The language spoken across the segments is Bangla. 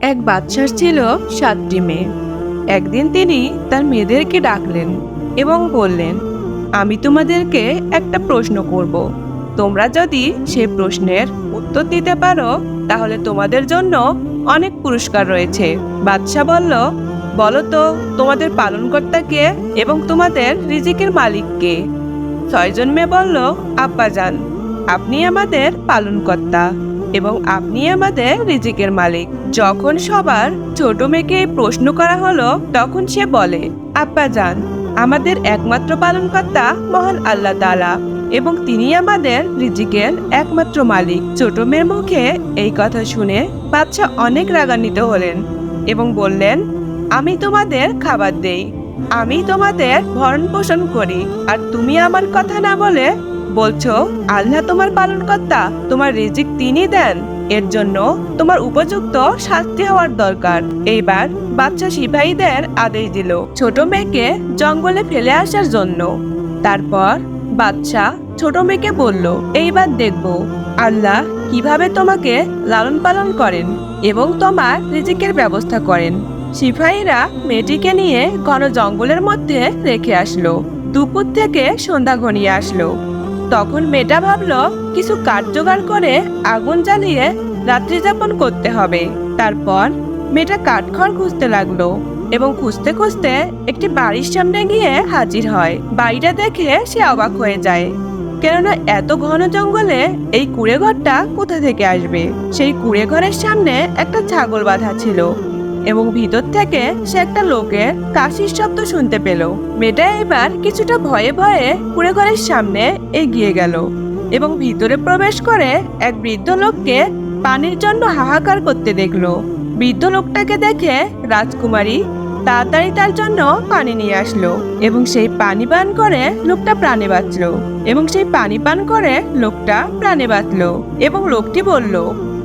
এক বাদশার ছিল সাতটি মেয়ে। একদিন তিনি তার মেয়েদেরকে ডাকলেন এবং বললেন, আমি তোমাদেরকে একটা প্রশ্ন করব। তোমরা যদি সে প্রশ্নের উত্তর দিতে পারো, তাহলে তোমাদের জন্য অনেক পুরস্কার রয়েছে। বাদশাহ বলল, বলো তো, তোমাদের পালনকর্তা কে এবং তোমাদের রিজিকের মালিককে ছয়জন মেয়ে বলল, আব্বাজান, আপনি আমাদের পালনকর্তা। এবং আপনি আমাদের রিজিকের মালিক। যখন সবার ছোট মেয়েকে প্রশ্ন করা হলো, তখন সে বলে আব্বাজান আমাদের একমাত্র পালনকর্তা মহান আল্লাহ তাআলা এবং তিনি আমাদের রিজিকের একমাত্র মালিক। ছোট মেয়ের মুখে এই কথা শুনে বাচ্চা অনেক রাগান্বিত হলেন এবং বললেন, আমি তোমাদের খাবার দেই, আমি তোমাদের ভরণ পোষণ করি, আর তুমি আমার কথা না বলে বলছো, আল্লাহ তোমার পালনকর্তা, তোমার রিজিক তিনি দেন। এর জন্য তোমার উপযুক্ত শাস্তি হওয়ার দরকার। এইবার বাচ্চা সিপাহীদের আদেশ দিল ছোট মেয়েকে জঙ্গলে ফেলে আসার জন্য। তারপর বাচ্চা ছোট মেয়েকে বলল, এইবার দেখব। আল্লাহ কীভাবে তোমাকে লালন পালন করেন এবং তোমার রিজিকের ব্যবস্থা করেন। সিপাহীরা মেয়েটিকে নিয়ে ঘন জঙ্গলের মধ্যে রেখে আসলো। দুপুর থেকে সন্ধ্যা ঘনিয়ে আসলো। তখন মেয়েটা ভাবলো, কিছু কাঠ জোগাড় করে আগুন জ্বালিয়ে রাত্রি যাপন করতে হবে। তারপর মেয়েটা কাঠখড় খুঁজতে লাগল এবং খুঁজতে খুঁজতে একটি বাড়ির সামনে গিয়ে হাজির হয়। বাড়িটা দেখে সে অবাক হয়ে যায়, কেননা এত ঘন জঙ্গলে এই কুড়ে ঘরটা কোথা থেকে আসবে? সেই কুড়ে ঘরের সামনে একটা ছাগল বাঁধা ছিল। এবং ভিতর থেকে সে একটা লোকের কাশির শব্দ শুনতে পেল। মেয়েটা এবার কিছুটা ভয়ে ভয়ে কুড়ে ঘরের সামনে এগিয়ে গেল এবং ভিতরে প্রবেশ করে এক বৃদ্ধ লোককে পানির জন্য হাহাকার করতে দেখল। বৃদ্ধ লোকটাকে দেখে রাজকুমারী তাড়াতাড়ি তার জন্য পানি নিয়ে আসলো এবং সেই পানি পান করে লোকটা প্রাণে বাঁচলো এবং সেই পানি পান করে লোকটা প্রাণে বাঁচলো এবং লোকটি বলল,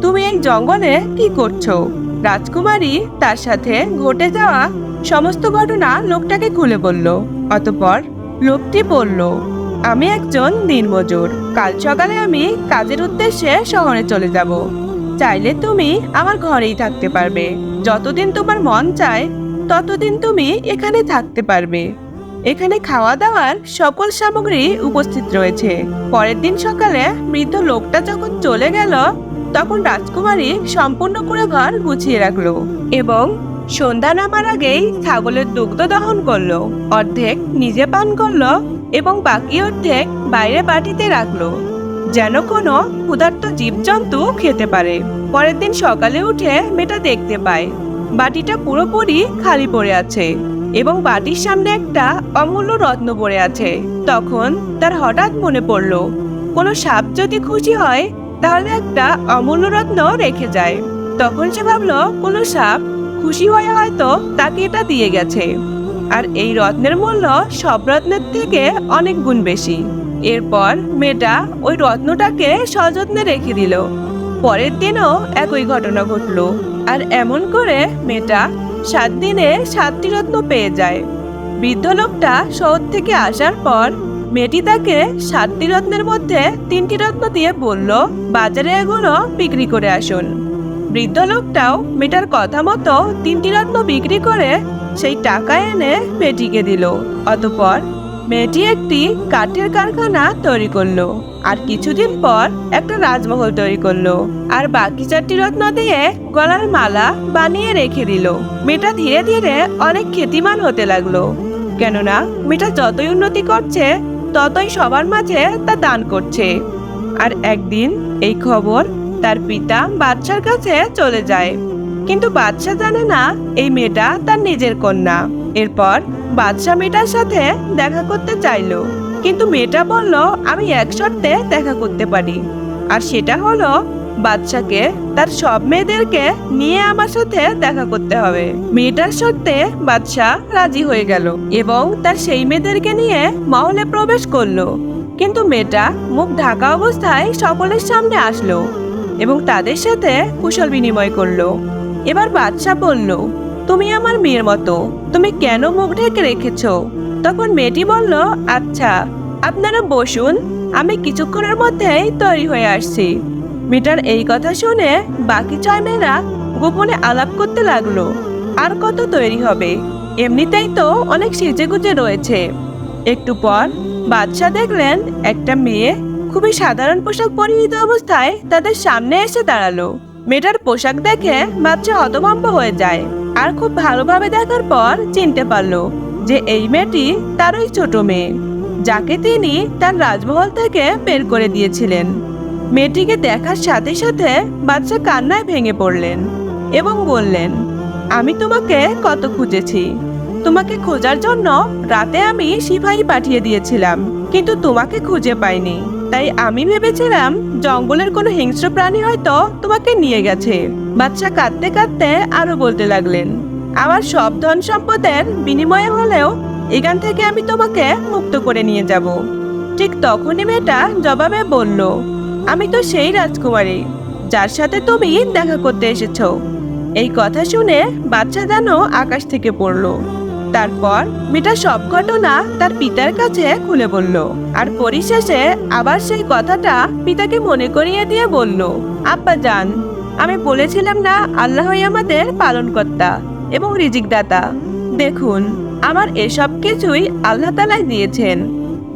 তুমি এই জঙ্গলে কি করছ? রাজকুমারী তার সাথে ঘটে যাওয়া সমস্ত ঘটনা লোকটাকে খুলে বলল। অতপর লোকটি বলল, আমি একজন দিনমজুর। কাল সকালে আমি কাজের উদ্দেশ্যে শহরে চলে যাব। চাইলে তুমি আমার ঘরেই থাকতে পারবে। যতদিন তোমার মন চায়, ততদিন তুমি এখানে থাকতে পারবে। এখানে খাওয়া দাওয়ার সকল সামগ্রী উপস্থিত রয়েছে। পরের দিন সকালে মৃত লোকটা যখন চলে গেল তখন রাজকুমারী সম্পূর্ণ করে ঘর গুছিয়ে রাখল এবং সন্ধ্যা নামার আগেই ছাগলের দুগ্ধ দহন করল, অর্ধেক নিজে পান করল এবং বাকি অর্ধেক বাইরে বাটিতে রাখল, যেন কোনো ক্ষুধার্ত জীবজন্তু খেতে পারে। পরের দিন সকালে উঠে মেয়েটা দেখতে পায়, বাটিটা পুরোপুরি খালি পড়ে আছে এবং বাটির সামনে একটা অমূল্য রত্ন পড়ে আছে। তখন তার হঠাৎ মনে পড়ল, কোনো সাপ যদি খুশি হয় তাহলে একটা অমূল্য রত্ন রেখে যায়। তখন সে ভাবলো, কোনো সাপ খুশি হয়ে হয়তো তাকে এটা দিয়ে গেছে। আর এই রত্নের মূল্য সব রত্নের থেকে অনেক গুণ বেশি। এরপর মেয়েটা ওই রত্নটাকে সযত্নে রেখে দিল। পরের দিনও একই ঘটনা ঘটলো। আর এমন করে মেয়েটা সাত দিনে সাতটি রত্ন পেয়ে যায়। বৃদ্ধ লোকটা শহর থেকে আসার পর মেয়েটি তাকে সাতটি রত্নের মধ্যে তিনটি রত্ন দিয়ে বলল, বাজারে এগুলো বিক্রি করে আসুন। বৃদ্ধ লোকটাও মেয়েটার কথা মতো তিনটি রত্ন বিক্রি করে সেই টাকা এনে মেয়েটিকে দিল। অতপর মেয়েটি একটি কাঠের কারখানা তৈরি করল। আর কিছুদিন পর একটা রাজমহল তৈরি করল। আর বাকি চারটি রত্ন দিয়ে গলার মালা বানিয়ে রেখে দিল। মেয়েটা ধীরে ধীরে অনেক খ্যাতিমান হতে লাগল। কেননা মেয়েটা যতই উন্নতি করছে ততই সবার মাঝে তা দান করছে। আর একদিন এই খবর তার পিতা বাদশার কাছে চলে যায়। কিন্তু বাদশা জানে না এই মেয়েটা তার নিজের কন্যা। এরপর বাদশা মেয়েটার সাথে দেখা করতে চাইলো। কিন্তু মেয়েটা বলল, আমি এক শর্তে দেখা করতে পারি। আর সেটা হলো বাদশাকে তার সব মেয়েদেরকে নিয়ে আমার সাথে দেখা করতে হবে। মেয়েটার শর্তে বাদশা রাজি হয়ে গেল এবং তার সেই মেয়েদেরকে নিয়ে মহলে প্রবেশ করল। কিন্তু মেয়েটা মুখ ঢাকা অবস্থায় সকলের সামনে আসলো এবং তাদের সাথে কুশল বিনিময় করল। এবার বাদশা বলল, তুমি আমার মেয়ের মতো, তুমি কেন মুখ ঢেকে রেখেছো? তখন মেয়েটি বলল আচ্ছা আপনারা বসুন, আমি কিছুক্ষণের মধ্যেই তৈরি হয়ে আসছি। মেয়েটার এই কথা শুনে বাকি ছয় মেয়েরা গোপনে আলাপ করতে লাগল। আর কত তৈরি হবে? এমনিতেই তো অনেক সেজেগুজে রয়েছে। একটু পর বাদশাহ দেখলেন একটা মেয়ে খুবই সাধারণ পোশাক পরিহিত অবস্থায় তাদের সামনে এসে দাঁড়াল। মেয়েটার পোশাক দেখে বাচ্চা হতভম্ব হয়ে যায় আর খুব ভালোভাবে দেখার পর চিনতে পারল যে এই মেয়েটি তারই ছোট মেয়ে, যাকে তিনি তার রাজমহল থেকে বের করে দিয়েছিলেন। মেয়েটিকে দেখার সাথে সাথে বাচ্চা কান্নায় ভেঙে পড়লেন এবং বললেন, আমি তোমাকে কত খুঁজেছি। তোমাকে খোঁজার জন্য রাতে আমি সিপাহী পাঠিয়ে দিয়েছিলাম, কিন্তু তোমাকে খুঁজে পাইনি। তাই আমি ভেবেছিলাম জঙ্গলের কোনো হিংস্র প্রাণী হয়তো তোমাকে নিয়ে গেছে। বাচ্চা কাঁদতে কাঁদতে আরও বলতে লাগলেন, আমার সব ধন সম্পদের বিনিময়ে হলেও এখান থেকে আমি তোমাকে মুক্ত করে নিয়ে যাব। ঠিক তখনই মেয়েটা জবাবে বলল আমি তো সেই রাজকুমারী, যার সাথে তুমি দেখা করতে এসেছ। এই কথা শুনে বাচ্চা যেন আকাশ থেকে পড়ল। তারপর মেয়েটা সব ঘটনা তার পিতার কাছে খুলে বলল আর পরিশেষে আবার সেই কথাটা পিতাকে মনে করিয়ে দিয়ে বলল, আব্বা যান, আমি বলেছিলাম না আল্লাহই আমাদের পালনকর্তা এবং রিজিকদাতা। দেখুন, আমার এসব কিছুই আল্লাহ তালাই দিয়েছেন।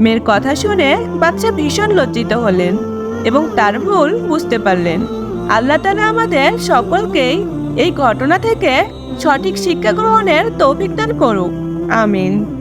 মেয়ের কথা শুনে বাচ্চা ভীষণ লজ্জিত হলেন। এবং তার ভুল বুঝতে পারলেন। আল্লাহ তালা আমাদের সকলকেই এই ঘটনা থেকে সঠিক শিক্ষা গ্রহণের তৌফিক দান করুক। আমিন।